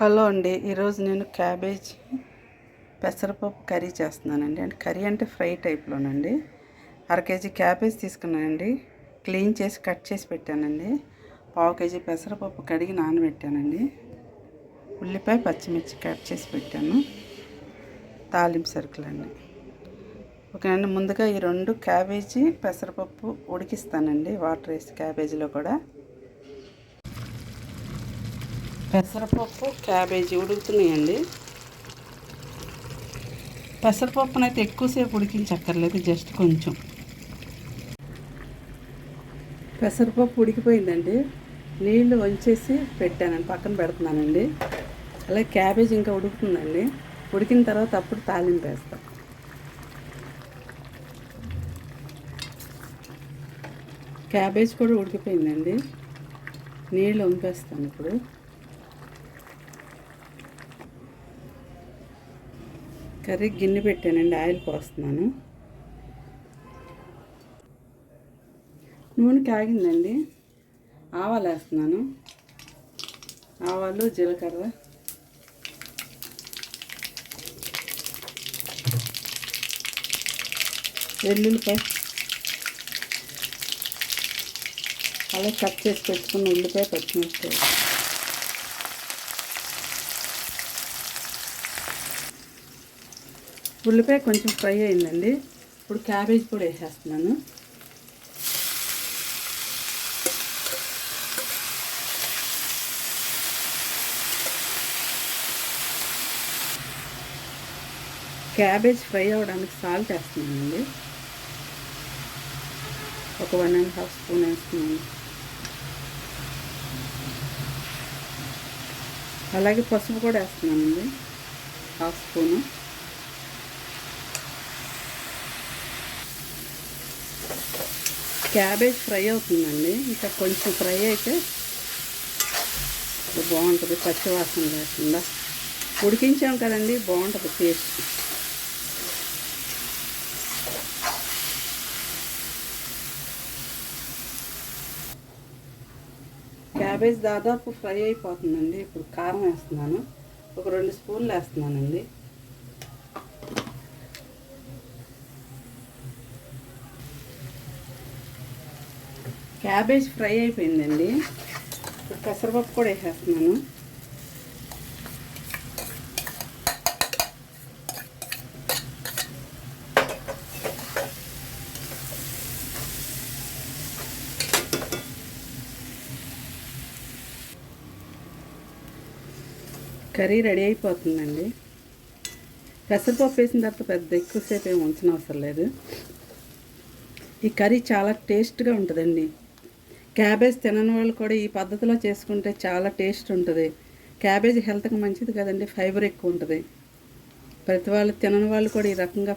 Hello అండి. ఈరోజు నేను క్యాబేజ్ పెసరపప్పు కర్రీ చేస్తున్నానండి. అంటే కర్రీ అంటే ఫ్రై టైప్లోనండి. అర కేజీ క్యాబేజ్ తీసుకున్నానండి. క్లీన్ చేసి కట్ చేసి పెట్టానండి. పావు కేజీ పెసరపప్పు కడిగి నానబెట్టానండి. ఉల్లిపాయ పచ్చిమిర్చి కట్ చేసి పెట్టాను. తాలింపు సరుకులండి. ఓకేనండి. ముందుగా ఈ రెండు క్యాబేజీ పెసరపప్పు ఉడికిస్తానండి. వాటర్ వేసి క్యాబేజీలో కూడా. పెసరపప్పు క్యాబేజీ ఉడుకుతున్నాయండి. పెసరపప్పునైతే ఎక్కువసేపు ఉడికించక్కర్లేదు జస్ట్ కొంచెం. పెసరపప్పు ఉడికిపోయిందండి. నీళ్ళు వంచేసి పెట్టానండి పక్కన పెడుతున్నానండి. అలాగే క్యాబేజ్ ఇంకా ఉడుకుతుందండి. ఉడికిన తర్వాత అప్పుడు తాలింపు వేస్తాం. క్యాబేజ్ కూడా ఉడికిపోయిందండి. నీళ్ళు వంపేస్తాను ఇప్పుడు. కర్రీ గిన్నె పెట్టానండి ఆయిల్ పోస్తున్నాను. నూనె కాగిందండి ఆవాలు వేస్తున్నాను ఆవాలు జీలకర్ర. వెల్లుల్లిపాయ. అలా కట్ చేసి పెట్టుకున్న ఉల్లిపాయ పచ్చిమిరపకాయ ఉల్లిపాయ కొంచెం ఫ్రై అయిందండి. ఇప్పుడు క్యాబేజ్ కూడా వేసేస్తున్నాను. క్యాబేజ్ ఫ్రై అవ్వడానికి సాల్ట్ వేస్తున్నానండి. ఒక వన్ అండ్ హాఫ్ స్పూన్ వేస్తున్నాను. అలాగే పసుపు కూడా వేస్తున్నానండి. Half spoon. క్యాబేజ్ ఫ్రై అవుతుందండి. ఇంకా కొంచెం ఫ్రై అయితే బాగుంటుంది పచ్చివాసన లేకుండా. ఉడికించాం కదండి బాగుంటుంది టేస్ట్. క్యాబేజ్ దాదాపు ఫ్రై అయిపోతుందండి. ఇప్పుడు కారం వేస్తున్నాను. ఒక రెండు స్పూన్లు వేస్తున్నానండి. క్యాబేజ్ ఫ్రై అయిపోయిందండి. ఇప్పుడు పెసరపప్పు కూడా వేసేస్తున్నాను. కర్రీ రెడీ అయిపోతుందండి. పెసరపప్పు వేసిన తర్వాత పెద్ద ఎక్కువసేపు ఏమి ఉంచిన అవసరం లేదు. ఈ కర్రీ చాలా టేస్ట్గా ఉంటుందండి. క్యాబేజ్ తినని వాళ్ళు కూడా ఈ పద్ధతిలో చేసుకుంటే చాలా టేస్ట్ ఉంటుంది. క్యాబేజ్ హెల్త్కి మంచిది కదండి ఫైబర్ ఎక్కువ ఉంటుంది. ప్రతి వాళ్ళు తినని వాళ్ళు కూడా ఈ రకంగా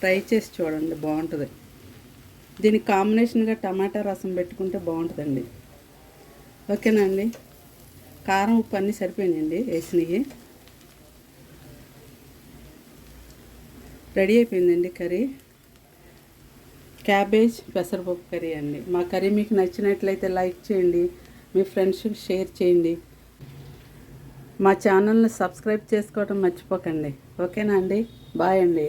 ట్రై చేసి చూడండి బాగుంటుంది. దీనికి కాంబినేషన్గా టమాటా రసం పెట్టుకుంటే బాగుంటుందండి. ఓకేనా అండి? కారం ఉప్పు అన్నీ సరిపోయినాయండి వేసినవి రెడీ అయిపోయిందండి కర్రీ. క్యాబేజ్ పెసరపప్పు కర్రీ అండి. మా కర్రీ మీకు నచ్చినట్లయితే లైక్ చేయండి మీ ఫ్రెండ్స్కి షేర్ చేయండి. మా ఛానల్ని సబ్స్క్రైబ్ చేసుకోవడం మర్చిపోకండి. ఓకేనా అండి? బాయ్ అండి.